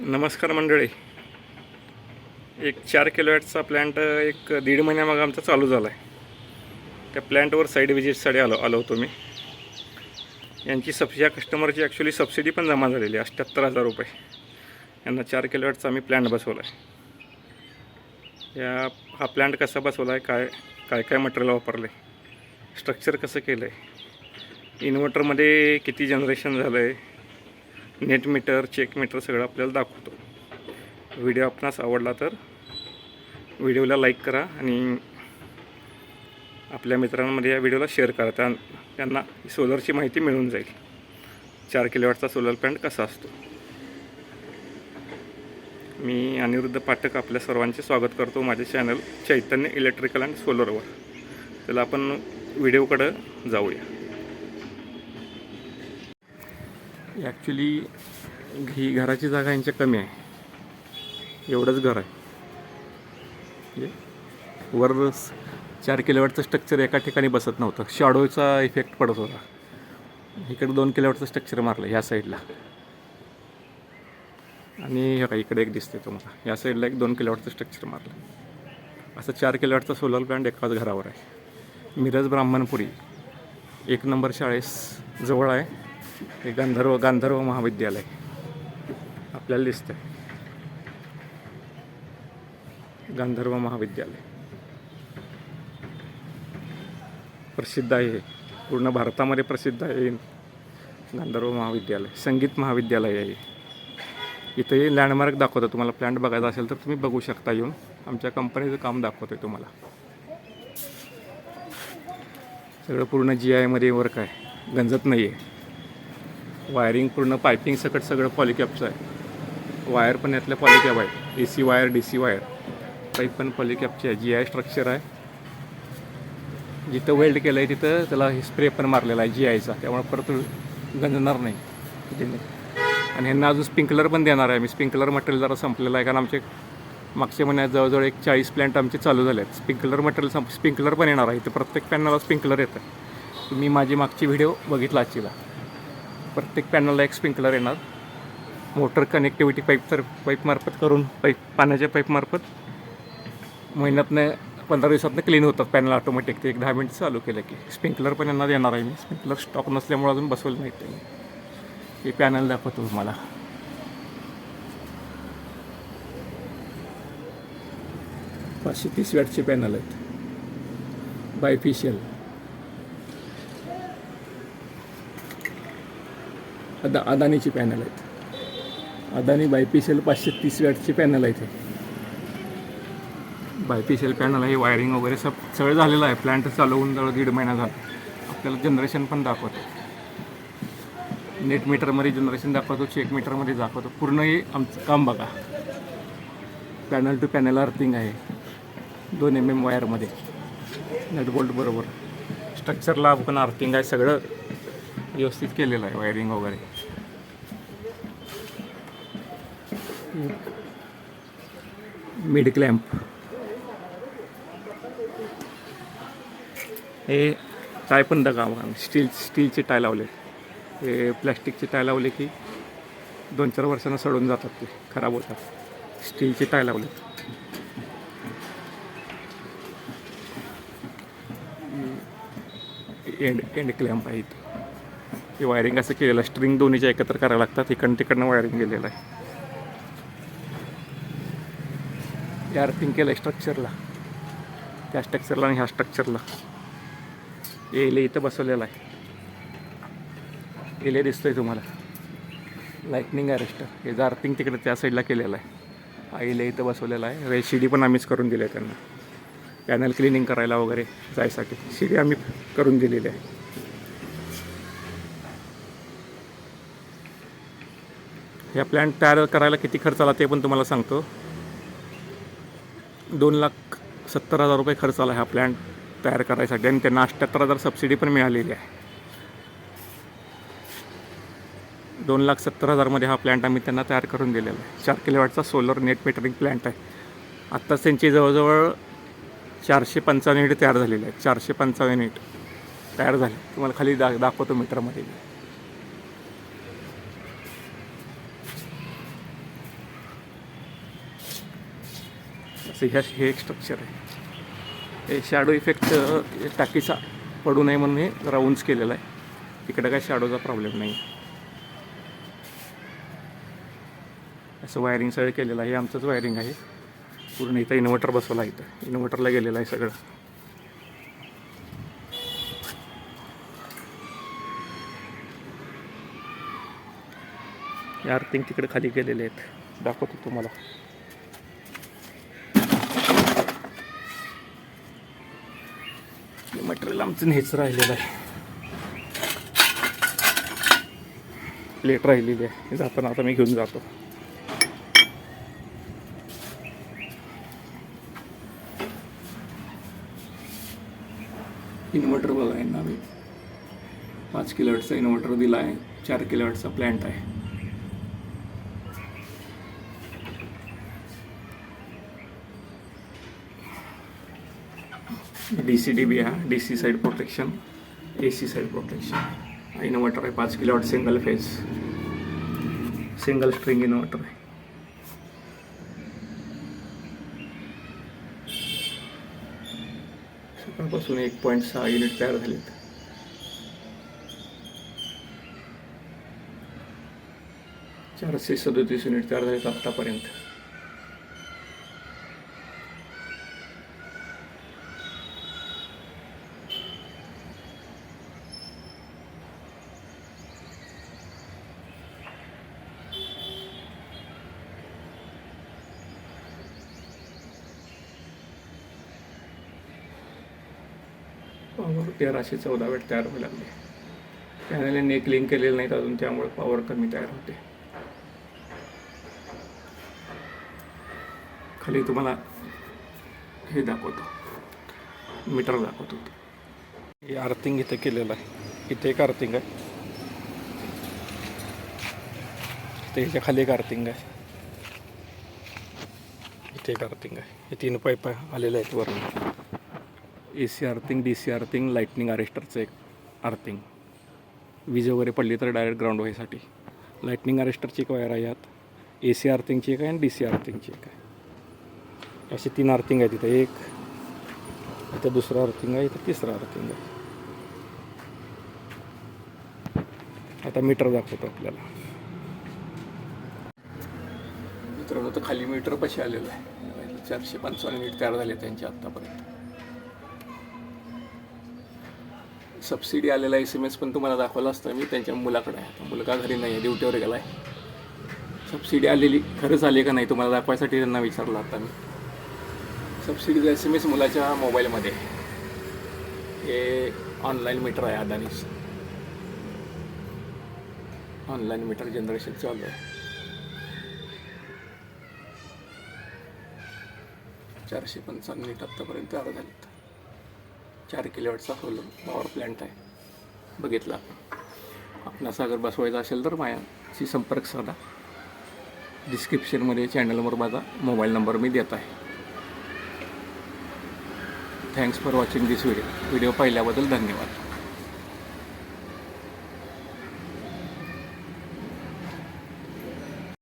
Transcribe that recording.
नमस्कार मंडळी. एक चार किलोवॅटचा प्लॅन्ट एक दीड महिन्यामागं आमचा चालू झाला आहे त्या प्लॅन्टवर साईड व्हिजिटसाठी आलो आलो होतो मी. यांची सब या कस्टमरची ॲक्च्युली सबसिडी पण जमा झालेली आहे अठ्ठ्याहत्तर हजार रुपये. यांना चार किलोवॅटचा आम्ही प्लॅन्ट बसवला आहे या हा प्लॅन्ट कसा बसवला आहे काय काय काय मटेरियल वापरलं आहे स्ट्रक्चर कसं केलं आहे इन्व्हर्टरमध्ये किती जनरेशन झालं आहे नेट मीटर चेक मीटर सगळं आपल्याला दाखवतो. व्हिडिओ आपणास आवडला तर व्हिडिओला लाईक करा आणि आपल्या मित्रांमध्ये या व्हिडिओला शेअर करा. त्या त्यांना सोलरची माहिती मिळून जाईल. चार किलोवॅटचा सोलर प्लॅन्ट कसा असतो? मी अनिरुद्ध पाठक आपल्या सर्वांचे स्वागत करतो माझे चॅनल चैतन्य इलेक्ट्रिकल अँड सोलरवर. त्याला आपण व्हिडिओकडं जाऊया. ॲक्च्युली ही घराची जागा यांच्या कमी आहे. एवढंच घर आहे. म्हणजे वर स- चार किलोवॅटचं स्ट्रक्चर एका ठिकाणी बसत नव्हतं. शॅडोचा इफेक्ट पडत होता. इकडे दोन किलोवॅटचं स्ट्रक्चर मारलं ह्या साईडला आणि हे का इकडे एक दिसते तुम्हाला. या साईडला एक दोन किलोवॅटचं स्ट्रक्चर मारलं. असं चार किलोवॅटचा सोलर प्लॅन्ट एकाच घरावर आहे. मिरज ब्राह्मणपुरी एक नंबर शाळेस जवळ आहे. हे गांधर्व गांधर्व महाविद्यालय. आपल्याला दिसतंय गांधर्व महाविद्यालय. प्रसिद्ध आहे पूर्ण भारतामध्ये प्रसिद्ध आहे गांधर्व महाविद्यालय. संगीत महाविद्यालय आहे इथेही लँडमार्क दाखवतं. तुम्हाला प्लॅन्ट बघायचा असेल तर तुम्ही बघू शकता येऊन. आमच्या कंपनीचं काम दाखवतं आहे तुम्हाला. सगळं पूर्ण जी आयमध्ये वर्क आहे. गंजत नाही आहे वायरिंग पूर्ण पायपिंग सकट सगळं पॉलिकॅपचं आहे. वायर पण यातल्या पॉलिकॅप आहे A C wire D C wire. Pipe पण पॉलिकॅपची आहे. जी आय स्ट्रक्चर आहे. जिथं वेल्ड केलं आहे तिथं त्याला स्प्रे पण मारलेला आहे जी आयचा त्यामुळे परत गंजणार नाही. आणि ह्यांना अजून स्प्रिंकलर पण देणार आहे. मी स्प्रिंकलर मटेरियल जरा संपलेलं आहे. कारण आमचे मागच्या महिन्यात जवळजवळ एक चाळीस प्लॅन्ट आमचे चालू झाले आहेत स्प्रिंकलर मटेरियल संप स्प्रिंकलर पण येणार आहे. इथं प्रत्येक पॅनला स्प्रिंकलर येतं. तुम्ही माझी मागची व्हिडिओ बघितला आजचीला. प्रत्येक पॅनलला एक स्प्रिंकलर येणार. मोटर कनेक्टिव्हिटी पाईप तर पाईपमार्फत करून पाईप पाण्याच्या पाईपमार्फत महिन्यातनं पंधरा दिवसातनं क्लीन होतात पॅनल ऑटोमॅटिक ते एक दहा मिनिट चालू केलं की स्प्रिंकलर पण यांना देणार आहे. मी स्प्रिंकलर स्टॉक नसल्यामुळे अजून बसवलं नाही ते हे पॅनल दाखवतो तुम्हाला. पाचशे तीस वॅटचे पॅनल आहेत. बायफिशियल अदा अदानीची पॅनल आहेत. अदानी बायपीसीएल पाचशे तीस वॅटची पॅनल आहे ते बायपीसीएल पॅनल आहे वायरिंग वगैरे सब सगळं झालेलं आहे. प्लॅन्ट चालू होऊन जवळ दीड महिना झाला. आपल्याला जनरेशन पण दाखवतो. नेट मीटरमध्ये जनरेशन दाखवतो चेक मीटरमध्ये दाखवतो. पूर्ण हे आमचं काम बघा. पॅनल टू पॅनल अर्थिंग आहे. दोन एम एम वायरमध्ये नेट बोल्ट बरोबर. स्ट्रक्चरला पण अर्थिंग आहे. सगळं व्यवस्थित केलेलं आहे वायरिंग वगैरे. मिड क्लॅम्प हे टाय पण दगा स्टील स्टीलचे टाय लावले हे प्लॅस्टिकचे टाय लावले की दोन चार वर्षांना सडून जातात ते खराब होतात. स्टीलचे टाय लावले एंड एंड क्लॅम्प आहेत हे वायरिंग असं केलेलं आहे. स्ट्रिंग दोन्हीच्या एकत्र करायला लागतात. इकडनं तिकडनं वायरिंग केलेलं आहे. या अर्थिंग केलं आहे स्ट्रक्चरला त्या स्ट्रक्चरला आणि ह्या स्ट्रक्चरला एले इथं बसवलेला आहे. एले दिसतोय तुम्हाला. लाईटनिंग अरेस्टर हे जर अर्थिंग तिकडे त्या साईडला केलेलं आहे. हा एले इथं बसवलेला आहे. रे शिडी पण आम्हीच करून दिली आहे त्यांना. पॅनल क्लिनिंग करायला वगैरे जायसाठी. शिडी आम्ही करून दिलेली आहे. या प्लॅन तयार करायला किती खर्च आला ते पण तुम्हाला सांगतो. दोन लाख सत्तर हजार रुपये खर्च आला ह्या प्लॅन तयार करायसाठी आणि त्यांना अठ्ठ्याहत्तर हजार सबसिडी पण मिळालेली आहे. दोन लाख सत्तर हजारमध्ये हा प्लॅन्ट आम्ही त्यांना तयार करून दिलेला आहे. चार किलोवॅटचा सोलर नेट मीटरिंग प्लॅन्ट आहे. आत्ताच त्यांची जवळजवळ चारशे पंचावन्न युनिट तयार झालेले आहेत. चारशे पंचावन्न युनिट तयार झाले. तुम्हाला खाली दा दाखवतो मीटरमध्ये याचं ह्या हे एक स्ट्रक्चर आहे. हे शॅडो इफेक्ट टाकीचा पडू नये म्हणून हे जरा उंच केलेलं आहे. तिकडं काय शॅडोचा प्रॉब्लेम नाही असं वायरिंग सगळं केलेलं आहे. हे आमचंच वायरिंग आहे. पूर्ण इथं इन्व्हर्टर बसवला आहे इथं. इन्व्हर्टरला गेलेलं आहे सगळं. या अर्थिंग तिकडे खाली गेलेले आहेत. दाखवतो तुम्हाला. हे आमचं नेच राहिलेलं आहे. प्लेट राहिलेली आहे. हे जाताना आता मी घेऊन जातो. इन्व्हर्टर बघा यांना मी पाच किलोवॅटचा इन्व्हर्टर दिला आहे. चार किलोवॅटचा प्लॅन्ट आहे. डी सी डी बी आहे D C side protection A C side protection inverter आहे पाच kilowatt single phase single string inverter आहे. सकाळपासून एक पॉईंट सहा युनिट तयार झालेत. चारशे सदोतीस युनिट तयार झालेत आत्तापर्यंत. तेराशे चौदा वेट तयार व्हायला लागले. पॅनलने नेक लिंक केलेलं नाहीत अजून त्यामुळे पॉवर कमी तयार होते. खाली तुम्हाला हे दाखवतो. मीटर दाखवतो. हे आर्थिंग इथं केलेलं आहे. इथे एक अर्थिंग आहे. इथे ह्याच्या खाली एक अर्थिंग आहे. इथे एक अर्थिंग आहे. हे तीन पाईप आलेले आहेत वरून. A C earthing D C earthing lightning अरेस्टरचं एक अर्थिंग वीज वगैरे पडली तर डायरेक्ट ग्राउंड व्हायसाठी. लाईटनिंग अरेस्टरची एक वायर आहे यात. ए सी अर्थिंगची एक आहे आणि डी सी अर्थिंगची एक आहे. असे तीन अर्थिंग आहे तिथं एक इथं दुसरं अर्थिंग आहे इथं तिसरं अर्थिंग आहे. आता मीटर दाखवतो आपल्याला. मित्रांनो तर खाली मीटर पशी आलेलं आहे. चारशे पंचावन्न मिनिट तयार झाले त्यांचे आत्तापर्यंत सबसिडी आलेला एस एम एस पण तुम्हाला दाखवला असतं मी त्यांच्या मुलाकडे आहे. आता मुलगा घरी नाही आहे ड्युटीवर गेला आहे सबसिडी आलेली खरंच आली का नाही तुम्हाला दाखवायसाठी त्यांना विचारलं आता मी. सबसिडीचा एस एम एस मुलाच्या मोबाईलमध्ये हे ऑनलाईन मीटर आहे अदानीस ऑनलाईन मीटर जनरेशन चालू आहे. चारशे पंचावन्न मिनिट आत्तापर्यंत तयार झालेत चार किलोवॅटचा सोलर पॉवर प्लॅन्ट आहे. बघितला आपणास अगर बसवायचा असेल तर माझ्याशी संपर्क साधा. डिस्क्रिप्शनमध्ये चॅनलवर माझा मोबाईल नंबर मी देत आहे. Thanks for watching this video video पाहिल्याबद्दल धन्यवाद.